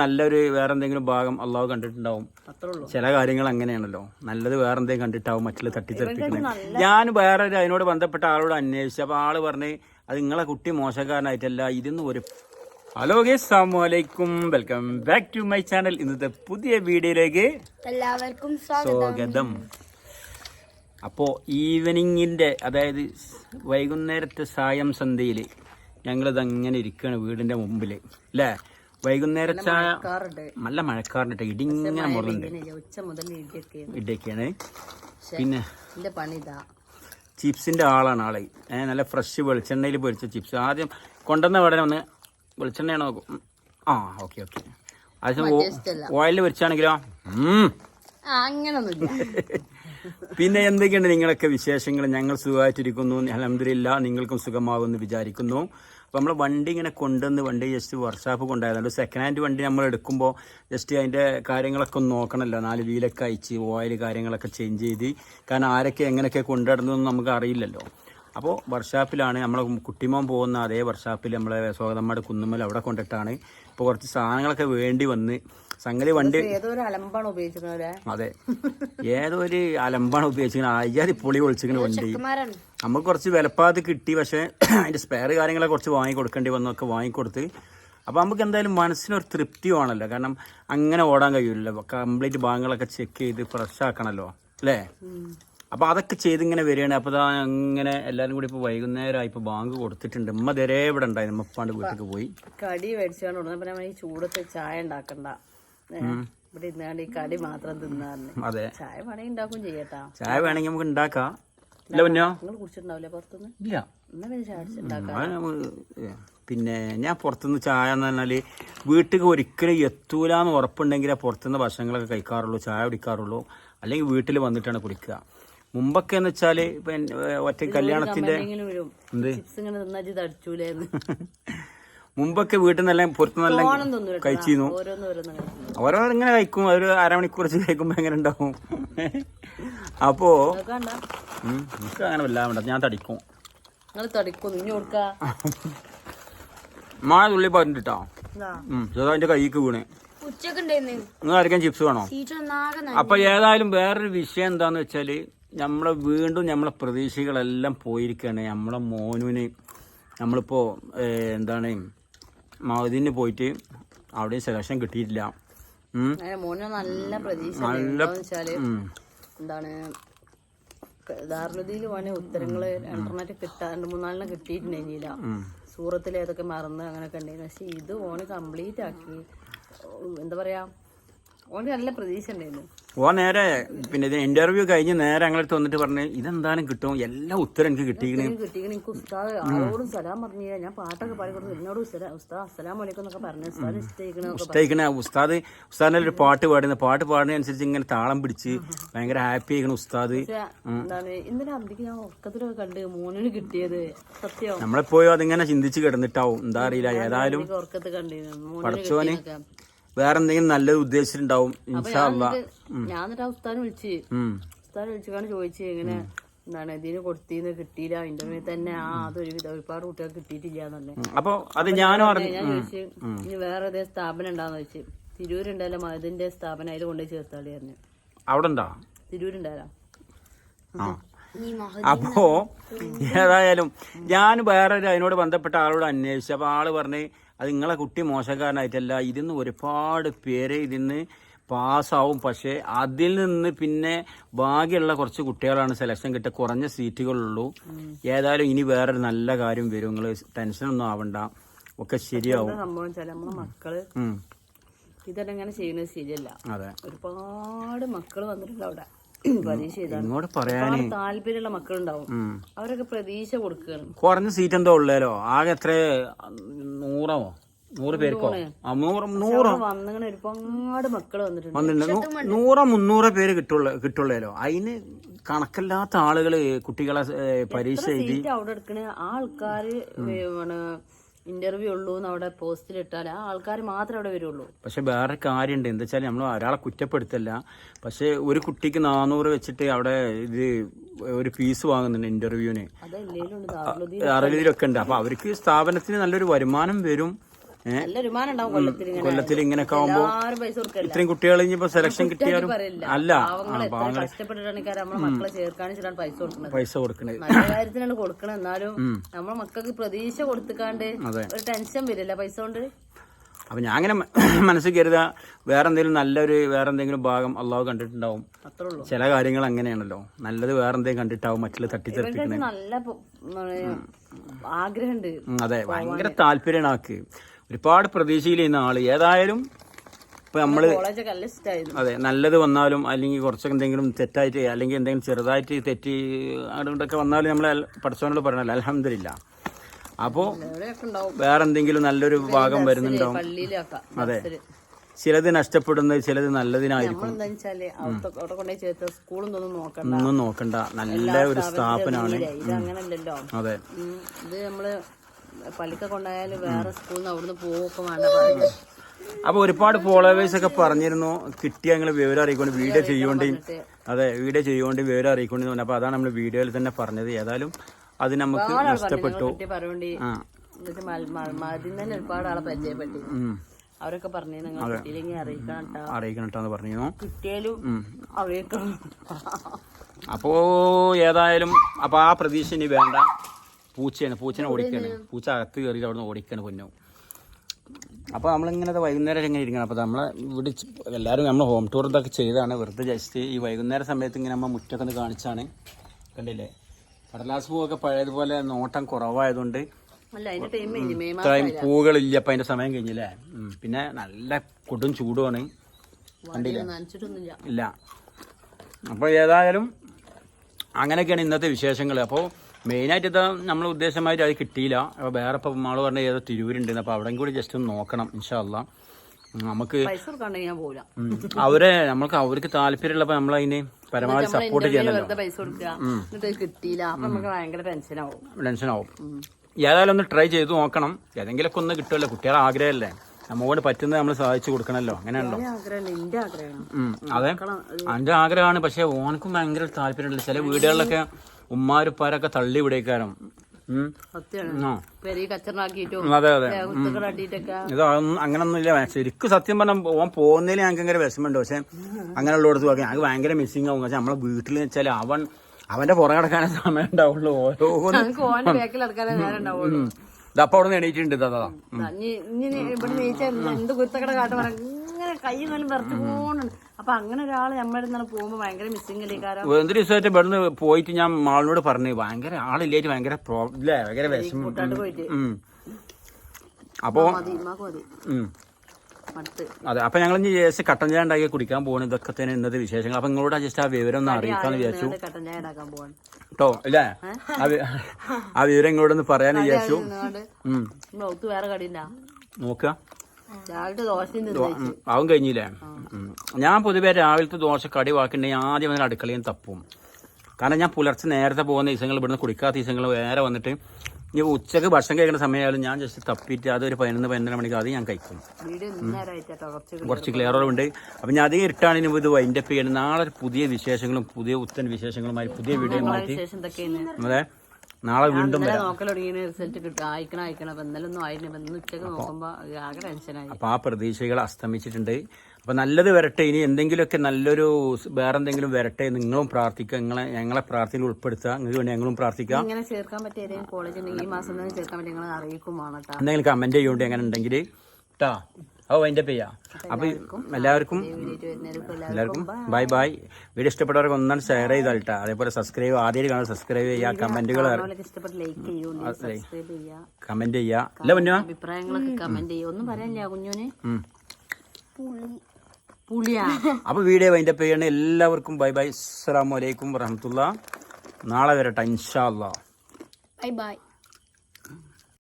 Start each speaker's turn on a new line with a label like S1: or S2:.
S1: നല്ലൊരു വേറെ എന്തെങ്കിലും ഭാഗം അള്ളാഹു കണ്ടിട്ടുണ്ടാവും. ചില കാര്യങ്ങൾ അങ്ങനെയാണല്ലോ. നല്ലത് വേറെ എന്തെങ്കിലും കണ്ടിട്ടാവും മറ്റുള്ള തട്ടിത്തെറിപ്പിക്കുന്നത് ഞാൻ വേറെ ഒരു അതിനോട് ബന്ധപ്പെട്ട ആളോട് അന്വേഷിച്ചു അപ്പൊ ആൾ പറഞ്ഞ് അത് നിങ്ങളെ കുട്ടി മോശക്കാരനായിട്ടല്ല ഇതൊന്നും ഒരു ഹലോ അസ്സാമലൈക്കും welcome back to my channel ഇന്നത്തെ പുതിയ വീഡിയോയിലേക്ക്
S2: എല്ലാവർക്കും സ്വാഗതം.
S1: അപ്പോ അപ്പോൾ ഈവനിങ്ങിന്റെ അതായത് വൈകുന്നേരത്തെ സായം സന്ധ്യയിൽ ഞങ്ങളിതങ്ങനെ ഇരിക്കുകയാണ് വീടിന്റെ മുമ്പിൽ അല്ലേ വൈകുന്നേര ചായ നല്ല മഴക്കാറുണ്ട്. ഇടിങ്ങനെ മുറുണ്ട്
S3: ഉച്ച മുതൽ
S1: ഇടിയൊക്കെയാണ്. പിന്നെ
S3: എന്റെ പണി ഇതാ
S1: ചിപ്സിന്റെ ആളാണ് ആളെ. ഏഹ് നല്ല ഫ്രഷ് വെളിച്ചെണ്ണയിൽ പൊരിച്ച ചിപ്സ്. ആദ്യം കൊണ്ടുവന്ന ഉടനെ ഒന്ന് വെളിച്ചെണ്ണയാണ് നോക്കും. ആ ഓക്കെ ഓക്കെ. ആദ്യം ഓയിലിൽ പൊരിച്ചാണെങ്കിലോ?
S3: അങ്ങനൊന്നുമില്ല.
S1: പിന്നെ എന്തൊക്കെയാണ് നിങ്ങളൊക്കെ വിശേഷങ്ങൾ? ഞങ്ങൾ സുഖമായിട്ടിരിക്കുന്നു. അലഹമില്ല നിങ്ങൾക്കും സുഖമാകുമെന്ന് വിചാരിക്കുന്നു. അപ്പോൾ നമ്മൾ വണ്ടി ഇങ്ങനെ കൊണ്ടുവന്ന് വണ്ടി ജസ്റ്റ് വർക്ക്ഷോപ്പ് കൊണ്ടായതുകൊണ്ട് സെക്കൻഡ് ഹാൻഡ് വണ്ടി നമ്മൾ എടുക്കുമ്പോൾ ജസ്റ്റ് അതിന്റെ കാര്യങ്ങളൊക്കെ ഒന്ന് നോക്കണമല്ലോ നാല് വീലൊക്കെ അയച്ച് ഓയിൽ കാര്യങ്ങളൊക്കെ ചേഞ്ച് ചെയ്ത്. കാരണം ആരൊക്കെ എങ്ങനെയൊക്കെ കൊണ്ടുവരുന്നതെന്ന് നമുക്ക് അറിയില്ലല്ലോ. അപ്പോൾ വർഷാപ്പിലാണ് നമ്മളെ കുട്ടിമോൻ പോകുന്ന അതേ വർഷാപ്പിൽ നമ്മളെ സ്വാഗതമ്മയുടെ കുന്നുമ്മൽ അവിടെ കൊണ്ടിട്ടാണ്. ഇപ്പോൾ കുറച്ച് സാധനങ്ങളൊക്കെ വേണ്ടി വന്ന് സംഗതി വണ്ടി
S3: അലമ്പാണ്
S1: അതെ. ഏതൊരു ഒരു അലമ്പാണ് ഉപയോഗിച്ചിരിക്കുന്നത്. അയ്യാതി പൊളി ഒളിച്ചിരിക്കുന്ന വണ്ടി. നമുക്ക് കുറച്ച് വിലപ്പാത് കിട്ടി പക്ഷേ അതിന്റെ സ്പെയർ കാര്യങ്ങളെ കുറച്ച് വാങ്ങി കൊടുക്കേണ്ടി വന്നൊക്കെ വാങ്ങിക്കൊടുത്ത്. അപ്പോൾ നമുക്ക് എന്തായാലും മനസ്സിനൊരു തൃപ്തി വേണമല്ലോ. കാരണം അങ്ങനെ ഓടാൻ കഴിയില്ലല്ലോ കംപ്ലീറ്റ് ഭാഗങ്ങളൊക്കെ ചെക്ക് ചെയ്ത് ഫ്രഷ് ആക്കണമല്ലോ. അല്ലേ? അപ്പോൾ അതൊക്കെ ചെയ്തിങ്ങനെ വരികയാണ്. അപ്പോൾ ദാ അങ്ങനെ എല്ലാവരും കൂടി ഇപ്പോൾ വൈകുന്നേരമായി ഇപ്പോൾ ബാങ്ക് കൊടുത്തിട്ടുണ്ട്. ഉമ്മ ദരേ ഇവിടെ ഉണ്ടായി. ഉമ്മ ഉപ്പാണ്ട് വീട്ടിലേക്ക് പോയി.
S3: കടി മേടിച്ചാണ് ഉടനെ പിന്നെ ഈ ചൂടത്ത് ചായ ഉണ്ടാക്കണ്ട. ഇവിടെ ഇരുന്നാണ്ട് ഈ കടി മാത്രം തിന്നാറുണ്ട്
S1: അതെ.
S3: ചായ വേണമെങ്കിൽ ഉണ്ടാക്കും ചെയ്യട്ടാ.
S1: ചായ വേണമെങ്കിൽ നമുക്ക് ഉണ്ടാക്കാം. ഇല്ല പൊന്നോ
S3: നിങ്ങൾ കുടിച്ചിട്ടുണ്ടാവില്ലേ പുറത്തുനിന്ന്?
S1: ഇല്ല.
S3: എന്നാ പിന്നെ
S1: ഞാൻ പുറത്തുനിന്ന് ചായ എന്ന് പറഞ്ഞാൽ വീട്ടിൽ ഒരിക്കലും എത്തൂലെന്ന് ഉറപ്പുണ്ടെങ്കിലേ പുറത്തുനിന്ന് ഭക്ഷണങ്ങളൊക്കെ കഴിക്കാറുള്ളൂ ചായ കുടിക്കാറുള്ളൂ അല്ലെങ്കിൽ വീട്ടിൽ വന്നിട്ടാണ് കുടിക്കുക. മുമ്പൊക്കെ എന്ന് വെച്ചാൽ ഒറ്റ കല്യാണത്തിന്റെ മുമ്പൊക്കെ വീട്ടിൽ നിന്നെല്ലാം
S3: പുറത്ത് നല്ല
S1: കഴിച്ചിരുന്നു. ഓരോ ഇങ്ങനെ കഴിക്കും. ഒരു അരമണിക്കൂർ വെച്ച് കഴിക്കുമ്പോ എങ്ങനെ ഉണ്ടാവും? അപ്പോ എനിക്ക് അങ്ങനെ വല്ലാതെ വേണ്ട. ഞാൻ തടിക്കും. മഴ തുള്ളി പറഞ്ഞിട്ടോ അതിന്റെ കൈക്ക് വീണ്. നിങ്ങൾ ആർക്കും ചിപ്സ് വേണോ? അപ്പൊ ഏതായാലും വേറൊരു വിഷയം എന്താന്ന് വെച്ചാൽ നമ്മളെ വീണ്ടും നമ്മളെ പ്രതീക്ഷകളെല്ലാം പോയിരിക്കുകയാണ് നമ്മളെ മോനുവിന് നമ്മളിപ്പോൾ എന്താണ് മഹദീന് പോയിട്ട് അവിടെ സെലക്ഷൻ കിട്ടിയിട്ടില്ല.
S3: മോന് നല്ല പ്രതീക്ഷ
S1: നല്ല-.
S3: എന്താണ് ധാരണതയിൽ വേണേ ഉത്തരങ്ങൾ രണ്ടെണ്ണറ്റ് കിട്ടാ രണ്ട് മൂന്നാലെണ്ണം കിട്ടിയിട്ടുണ്ടായിരുന്നില്ല. സൂറത്തിൽ ഏതൊക്കെ മറന്ന് അങ്ങനെയൊക്കെ ഉണ്ടായിരുന്നു പക്ഷെ ഇത് ഓന് കംപ്ലീറ്റ് ആക്കി എന്താ പറയാ ഓന് നല്ല പ്രതീക്ഷ ഉണ്ടായിരുന്നു
S1: ഓ നേരെ പിന്നെ ഇത് ഇന്റർവ്യൂ കഴിഞ്ഞ് നേരെ ഞങ്ങളടുത്ത് വന്നിട്ട് പറഞ്ഞു ഇതെന്തായാലും കിട്ടും? എല്ലാ ഉത്തരം എനിക്ക്
S3: കിട്ടിയെങ്കിൽ എനിക്ക് ഉസ്താദ് ആളോടും സലാം പറഞ്ഞു ഞാൻ പാട്ടൊക്കെ പാടി കൊടുത്തു എന്നോട് ഉസ്താദ് അസ്സലാം വലൈക്കും എന്നൊക്കെ പറഞ്ഞു ഉസ്താദ്
S1: ഉസ്താദിന്റെ ഒരു പാട്ട് പാടുന്ന പാട്ട് പാടുന്നതനുസരിച്ച് ഇങ്ങനെ താളം പിടിച്ച് ഭയങ്കര ഹാപ്പി ആയിക്കണ ഉസ്താദ്.
S3: എന്താണ് ഇന്നലെ അന്തിക്ക് ഞാൻ ഉറക്കത്തിലൊക്കെ കണ്ട് മോനിന് കിട്ടിയത്. സത്യം.
S1: നമ്മളെപ്പോഴും അതിങ്ങനെ ചിന്തിച്ച് കിടന്നിട്ടാവും. എന്താ അറിയില്ല. ഏതായാലും
S3: പഠിച്ചോനെ ഉറക്കത്ത് കണ്ടിരുന്നു
S1: വേറെ എന്തെങ്കിലും നല്ലത് ഉദ്ദേശിച്ചിട്ടുണ്ടാവും. ഇൻഷാ അല്ലാ
S3: ഞാൻ എന്നിട്ട് ഉസ്താൻ വിളിച്ച് ഉസ്താൻ വിളിച്ചു ചോദിച്ചു എങ്ങനെ എന്താണ് ഇതിന് കൊടുത്തിന്ന് കിട്ടിയില്ല ഇന്റർവ്യൂ തന്നെ ആ അതൊരു വിധ ഒരുപാട് കുട്ടികൾക്ക് കിട്ടിയിട്ടില്ല എന്നല്ലേ.
S1: അപ്പൊ അത് ഞാനും
S3: ഞാൻ ചോദിച്ചു ഇനി വേറെ ഏതേ സ്ഥാപനം ഉണ്ടാന്ന് വെച്ച് തിരൂരുണ്ടല്ലോ മതിന്റെ സ്ഥാപനം അതിൽ കൊണ്ടുപോയി ചേർത്താളി പറഞ്ഞു.
S1: അവിടെ ഉണ്ടോ?
S2: മഹ
S1: അപ്പോ ഏതായാലും ഞാൻ വേറെ ഒരു അതിനോട് ബന്ധപ്പെട്ട ആളോട് അന്വേഷിച്ചു അപ്പൊ ആൾ പറഞ്ഞ് അത് നിങ്ങളെ കുട്ടി മോശക്കാരനായിട്ടല്ല ഇതിന്ന് ഒരുപാട് പേര് ഇതിന്ന് പാസ്സാവും. പക്ഷേ അതിൽ നിന്ന് പിന്നെ ഭാഗ്യമുള്ള കുറച്ച് കുട്ടികളാണ് സെലക്ഷൻ കിട്ടുക കുറഞ്ഞ സീറ്റുകളുള്ളൂ ഏതായാലും ഇനി വേറൊരു നല്ല കാര്യം വരും. നിങ്ങൾ ടെൻഷനൊന്നും ആവണ്ട. ഒക്കെ ശരിയാവും.
S3: സംഭവം നമ്മളെ മക്കൾ ചെയ്യുന്നത് ശരിയല്ല. ഒരുപാട് മക്കൾ വന്നിട്ടുണ്ട് അവിടെ. പരീക്ഷ
S1: ഇങ്ങോട്ട് പറയാന്.
S3: താല്പര്യമുള്ള മക്കളുണ്ടാവും. അവരൊക്കെ പ്രതീക്ഷ കൊടുക്കുകയാണ്.
S1: കുറഞ്ഞ സീറ്റ് എന്തോ ഉള്ളേലോ. ആകെ എത്ര നൂറോ നൂറ് പേർക്കോ? ആ നൂറ് നൂറോ.
S3: വന്നിങ്ങനെ ഒരുപാട് മക്കൾ വന്നിട്ടുണ്ട്.
S1: വന്നിട്ടുണ്ട്. നൂറോ മുന്നൂറോ പേര് കിട്ടുള്ള കിട്ടുള്ളേലോ? അതിന് കണക്കില്ലാത്ത ആളുകൾ കുട്ടികളെ പരീക്ഷ എഴുതി
S3: അവിടെ എടുക്കണ? ആ ആൾക്കാര് ഇന്റർവ്യൂ ഉള്ളൂ എന്ന് അവിടെ പോസ്റ്റിൽ ഇട്ടാൽ ആ ആൾക്കാർ മാത്രമേ അവിടെ വരുള്ളൂ.
S1: പക്ഷെ വേറെ കാര്യമുണ്ട്. എന്താ വെച്ചാൽ നമ്മൾ ഒരാളെ കുറ്റപ്പെടുത്തല്ല. പക്ഷെ ഒരു കുട്ടിക്ക് നാനൂറ് വെച്ചിട്ട് അവിടെ ഇത് ഒരു ഫീസ് വാങ്ങുന്നുണ്ട് ഇന്റർവ്യൂവിന്.
S3: അറിയതിലൊക്കെ ഉണ്ട്.
S1: അപ്പൊ അവർക്ക് സ്ഥാപനത്തിന് നല്ലൊരു വരുമാനം വരും.
S3: കൊല്ലത്തിൽ ഇങ്ങനെ.
S1: കൊല്ലത്തിൽ ഇങ്ങനെയൊക്കെ ആവുമ്പോ ഇത്രയും കുട്ടികൾ ഇനിയിപ്പോ സെലക്ഷൻ കിട്ടിയാലും അല്ല.
S3: പൈസ കാര്യത്തിനാണ് കൊടുക്കണം എന്നാലും നമ്മളെ മക്കൾക്ക് പ്രതീക്ഷ കൊടുത്തക്കാണ്ട് ടെൻഷൻ വരില്ല പൈസ കൊണ്ട്.
S1: അപ്പൊ ഞാൻ അങ്ങനെ മനസ്സിൽ കരുതുക വേറെ എന്തെങ്കിലും നല്ലൊരു വേറെ എന്തെങ്കിലും ഭാഗം അള്ളാഹു കണ്ടിട്ടുണ്ടാവും. ചില കാര്യങ്ങൾ അങ്ങനെയാണല്ലോ. നല്ലത് വേറെ എന്തെങ്കിലും കണ്ടിട്ടാവും മറ്റുള്ള
S3: തട്ടിത്തെറിപ്പിക്കുന്നത്. ആഗ്രഹമുണ്ട്
S1: അതെ ഭയങ്കര താല്പര്യമാണ് ആക്ക് ഒരുപാട് പ്രതീക്ഷയിൽ ചെയ്യുന്ന ആൾ. ഏതായാലും ഇപ്പൊ
S3: നമ്മൾ
S1: അതെ നല്ലത് വന്നാലും അല്ലെങ്കിൽ കുറച്ചൊക്കെ എന്തെങ്കിലും തെറ്റായിട്ട് അല്ലെങ്കിൽ എന്തെങ്കിലും ചെറുതായിട്ട് തെറ്റി അതുകൊണ്ടൊക്കെ വന്നാലും നമ്മൾ പഠിച്ചവനോട് പറയണല്ലോ അലഹമില്ല അപ്പോൾ
S3: എവിടെയൊക്കെ
S1: വേറെ എന്തെങ്കിലും നല്ലൊരു ഭാഗം വരുന്നുണ്ടാവും അതെ. ചിലത് നഷ്ടപ്പെടുന്നത് ചിലത് നല്ലതിനായിരിക്കും.
S3: ഒന്നും നോക്കണ്ട.
S1: നല്ല ഒരു സ്ഥാപനമാണ് അതെ.
S3: ഇത് നമ്മൾ പള്ളിക്ക കൊണ്ടായാലും വേറെ സ്കൂളിൽ നിന്ന് അവിടുന്ന് പോവൊക്കെ വേണ്ട
S1: അപ്പൊ ഒരുപാട് ഫോളോവേഴ്സ് ഒക്കെ പറഞ്ഞിരുന്നു. കിട്ടിയ ഞങ്ങൾ വിവരം അറിയിക്കൊണ്ട് വീഡിയോ ചെയ്യുകൊണ്ട് അതെ വീഡിയോ ചെയ്യുകൊണ്ട് വിവരം അറിയിക്കൊണ്ട് അപ്പൊ അതാണ് നമ്മൾ വീഡിയോയിൽ തന്നെ പറഞ്ഞത്. ഏതായാലും അത് നമുക്ക് നഷ്ടപ്പെട്ടു. ആ.
S3: ഒരുപാട് ആളെ പരിചയപ്പെട്ടു. അവരൊക്കെ പറഞ്ഞു നിങ്ങൾ കിട്ടിയില്ലെങ്കിൽ അറിയിക്കണം കേട്ടോ
S1: അറിയിക്കണം കേട്ടോ എന്ന്
S3: കിട്ടിയാലും അറിയിക്കണം
S1: അപ്പോ ഏതായാലും അപ്പൊ ആ പ്രതീക്ഷ ഇനി വേണ്ട. പൂച്ചയാണ്. പൂച്ചനെ ഓടിക്കാണ്. പൂച്ച അകത്ത് കയറി അവിടെ നിന്ന് ഓടിക്കാണ് പൊന്നു. അപ്പോൾ നമ്മളിങ്ങനെ വൈകുന്നേരം എങ്ങനെ ഇരിക്കണം. അപ്പോൾ നമ്മളെ ഇവിടെ എല്ലാരും എല്ലാവരും നമ്മൾ ഹോം ടൂർ ഇതൊക്കെ ചെയ്താണ്. വെറുതെ ജസ്റ്റ് ഈ വൈകുന്നേര സമയത്ത് ഇങ്ങനെ നമ്മൾ മുറ്റൊക്കെ ഒന്ന് കാണിച്ചാണ്. കണ്ടില്ലേ? കടലാസ് പൂവൊക്കെ പഴയതുപോലെ നോട്ടം കുറവായതുകൊണ്ട് ഇത്രയും പൂവുകളില്ല അപ്പൊ അതിന്റെ സമയം കഴിഞ്ഞില്ലേ. പിന്നെ നല്ല കൊടും ചൂടുമാണ്.
S3: നനച്ചിട്ടൊന്നുമില്ല.
S1: ഇല്ല. അപ്പോൾ ഏതായാലും അങ്ങനെയൊക്കെയാണ് ഇന്നത്തെ വിശേഷങ്ങൾ. അപ്പോൾ മെയിനായിട്ട് ഇത് നമ്മൾ ഉദ്ദേശമായിട്ട് അത് കിട്ടിയില്ല. അപ്പോൾ വേറെ ഇപ്പോൾ നമ്മൾ പറഞ്ഞ ഏതോ തിരൂരുണ്ട്. അപ്പോൾ അവിടെയും കൂടി ജസ്റ്റ് ഒന്ന് നോക്കണം ഇൻഷാല്ല നമുക്ക്
S3: പൈസ കൊടുക്കാണ്ടെങ്കിൽ ഞാൻ പോകില്ല
S1: അവരെ നമ്മൾക്ക് അവർക്ക് നമ്മൾ അതിനെ പരമാവധി സപ്പോർട്ട് ചെയ്യണമല്ലോ.
S3: വെറുതെ പൈസ കൊടുക്കുക. എന്നിട്ട് അത് കിട്ടിയില്ല. അപ്പൊ നമുക്ക് ഭയങ്കര ടെൻഷനാവും.
S1: ടെൻഷനാവും ഏതായാലും ഒന്ന് ട്രൈ ചെയ്ത് നോക്കണം. ഏതെങ്കിലുമൊക്കെ ഒന്ന് കിട്ടുമല്ലോ കുട്ടികളെ ആഗ്രഹമല്ലേ? നമ്മോട് പറ്റുന്നത് നമ്മൾ സഹായിച്ചു കൊടുക്കണല്ലോ. അങ്ങനെയാണല്ലോ.
S3: എന്റെ ആഗ്രഹമല്ല എന്റെ ആഗ്രഹമാണ്.
S1: ഉം, അതെ. എന്റെ ആഗ്രഹമാണ്. പക്ഷെ ഓനക്കും ഭയങ്കര താല്പര്യമുണ്ട്. ചില വീടുകളിലൊക്കെ ഉമ്മാരുപ്പാരൊക്കെ തള്ളി വിടേക്കാരം. അതെ അതെ. ഇത് അങ്ങനൊന്നുമില്ല. ശരിക്കും സത്യം പറഞ്ഞാൽ ഓൻ പോകുന്നതിൽ ഞങ്ങൾക്ക് ഭയങ്കര വിഷമമുണ്ട്. പക്ഷെ അങ്ങനെയുള്ളടത്ത് പോകാം ഞങ്ങൾക്ക് ഭയങ്കര മിസ്സിങ് ആവും. പക്ഷെ നമ്മളെ വീട്ടിൽ വെച്ചാൽ അവൻ അവന്റെ പുറകെ കിടക്കാനേ സമയം ഉണ്ടാവുള്ളൂ.
S3: ഓരോ
S1: ഇതപ്പോ അവിടെ നിന്ന് എണീറ്റിട്ടുണ്ട്. ഇതാ
S3: കൈ കാലും പോകുന്നുണ്ട് അപ്പൊ അങ്ങനെ ഒരാൾ നമ്മുടെ പോകുമ്പോ ഭയങ്കര മിസ്സിംഗ് അല്ലേ കാരണം?
S1: എന്തൊരു ദിവസമായിട്ട് ഇവിടുന്ന് പോയിട്ട് ഞാൻ മാളിനോട് പറഞ്ഞു ഭയങ്കര ആളില്ലായിട്ട് ഭയങ്കര പ്രോബ്ലം ഭയങ്കര വിഷമം.
S3: കൂട്ടാണ്ട് പോയിട്ട്.
S1: ഉം. അപ്പോ
S3: മതി ഉമ്മാക്ക് മതി.
S1: ഉം.
S3: അടുത്ത്
S1: അതെ അപ്പൊ ഞങ്ങൾ ഇനി ജസ്റ്റ് കട്ടൻ ചായ ഉണ്ടാക്കി കുടിക്കാൻ പോകണം ഇതൊക്കെ തന്നെ ഇന്നത്തെ വിശേഷങ്ങൾ. അപ്പൊ നിങ്ങളോട് ജസ്റ്റ് ആ വിവരം ഒന്ന് അറിയിക്കാന്ന് വിചാരിച്ചു.
S3: കട്ടൻ ചായ ഉണ്ടാക്കാൻ പോവാണ്.
S1: കേട്ടോ ഇല്ല? ആ വി- ആ വിവരം ഇങ്ങോട്ടൊന്ന് പറയാന്ന് വിചാരിച്ചു. ഉം.
S3: വേറെ കടിയില്ല
S1: നോക്കുക. ഉം. കഴിഞ്ഞില്ലേ? ഞാൻ പൊതുവെ രാവിലത്തെ ദോശ കടി വാക്കിണ്ടെങ്കിൽ ആദ്യം അതിന് അടുക്കളയിൽ തപ്പും. കാരണം ഞാൻ പുലർച്ചെ നേരത്തെ പോകുന്ന ദിവസങ്ങൾ ഇവിടുന്ന് കുടിക്കാത്ത ദിവസങ്ങൾ വേറെ വന്നിട്ട് ഇനി ഉച്ചയ്ക്ക് ഭക്ഷണം കഴിക്കുന്ന സമയമായാലും ഞാൻ ജസ്റ്റ് തപ്പിയിട്ട് അതൊരു പതിനൊന്ന് പതിനൊന്നര മണിക്ക് അത് ഞാൻ കഴിക്കും.
S3: കുറച്ച്
S1: ക്ലിയറുണ്ട്. അപ്പം ഞാൻ അത് ഇട്ടാണ് ഇത് വൈൻഡപ്പ് ചെയ്യണം നാളെ പുതിയ വിശേഷങ്ങളും പുതിയ ഉത്തൻ വിശേഷങ്ങളുമായി പുതിയ
S3: വീഡിയോ മാറ്റി
S1: അതെ. നാളെ വീണ്ടും
S3: ഇന്നലെ
S1: വരാം.
S3: നോക്കൽ തുടങ്ങിയ റിസൾട്ട് കിട്ടും. അയക്കണം അയക്കണം. അപ്പൊ ഇന്നലെ ഒന്നും ആയില്ല. അപ്പൊ ഇന്ന് ഉച്ചയ്ക്ക് നോക്കുമ്പോ ആകെ ടെൻഷനായി
S1: അപ്പോൾ ആ പ്രതീക്ഷകൾ അസ്തമിച്ചിട്ടുണ്ട്. അപ്പോൾ നല്ലത് വരട്ടെ. ഇനി എന്തെങ്കിലുമൊക്കെ നല്ലൊരു വേറെ എന്തെങ്കിലും വരട്ടെ. നിങ്ങളും പ്രാർത്ഥിക്കുക. നിങ്ങളെ ഞങ്ങളെ പ്രാർത്ഥനയിൽ ഉൾപ്പെടുത്തുക. നിങ്ങൾക്ക് വേണ്ടി ഞങ്ങളും പ്രാർത്ഥിക്കാം
S3: ഇങ്ങനെ ചേർക്കാൻ പറ്റിയ ഏതെങ്കിലും കോളേജ് ഉണ്ടെങ്കിൽ ഈ മാസം തന്നെ ചേർക്കാൻ പറ്റിയ നിങ്ങൾ അറിയിക്കും കേട്ടോ
S1: എന്തെങ്കിലും കമന്റ് ചെയ്യുകൊണ്ട് എങ്ങനെ ഉണ്ടെങ്കിൽ കേട്ടോ അപ്പോൾ അതിന്റെ ചെയ്യാം അപ്പം എല്ലാവർക്കും
S3: എല്ലാവർക്കും
S1: ബൈ ബൈ വീഡിയോ ഇഷ്ടപ്പെട്ടവർക്ക് ഒന്നാണ് ഷെയർ ചെയ്താൽട്ടാ. അതേപോലെ സബ്സ്ക്രൈബ് ആദ്യം കാണാൻ സബ്സ്ക്രൈബ് ചെയ്യുക
S3: കമന്റുകൾ ലൈക്ക് ചെയ്യൂ സബ്സ്ക്രൈബ് ചെയ്യുക.
S1: കമന്റ് ചെയ്യുക. അല്ല മുന്നോ
S3: അഭിപ്രായങ്ങളൊക്കെ കമന്റ് ചെയ്യും. ഒന്നും പറയാനില്ല കുഞ്ഞോന് പുളിയാ.
S1: അപ്പോൾ വീഡിയോ വൈൻഡപ്പ് ചെയ്യണേ എല്ലാവർക്കും ബൈ ബൈ അസ്സാം വലൈക്കും വറഹമത്തുള്ള. നാളെ വരട്ടെ ഇൻഷാ അല്ലാ.
S2: Bye bye